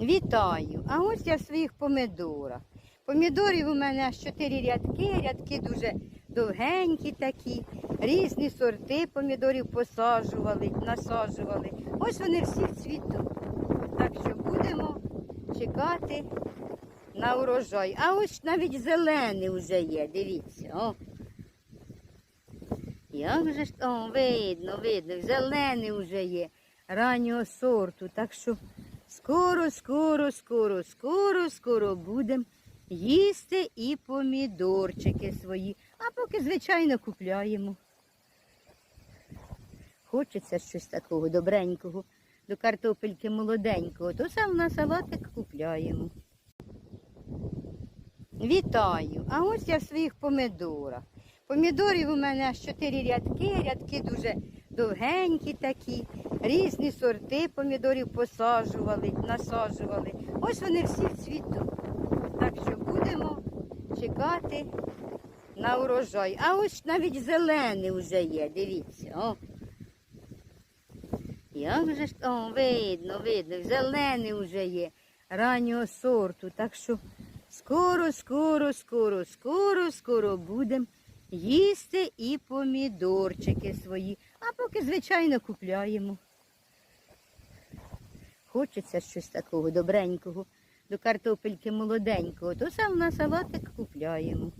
Вітаю! А ось я в своїх помидорах. Помідорів у мене аж чотири рядки, рядки дуже довгенькі такі, різні сорти помідорів посаджували, насаджували. Ось вони всі в цвіту. Так що будемо чекати на урожай. А ось навіть зелений вже є, дивіться. О. Як же ж, о, видно, видно, зелений вже є, раннього сорту. Так що скоро, скоро, скоро, скоро, скоро будемо їсти і помідорчики свої. А поки, звичайно, купляємо. Хочеться щось такого добренького, до картопельки молоденького, то сам на салатик купляємо. Вітаю! А ось я в своїх помидорах. Помідорів у мене чотири рядки, рядки дуже довгенькі такі, різні сорти помідорів посаджували, насаджували. Ось вони всі в цвіту. Так що будемо чекати на урожай. А ось навіть зелений вже є, дивіться. О. Як же ж, о, видно, видно, зелений вже є, раннього сорту. Так що скоро, скоро, скоро, скоро, скоро будемо їсти і помідорчики свої. А поки, звичайно, купляємо. Хочеться щось такого добренького, до картопельки молоденького, то сам на салатик купляємо.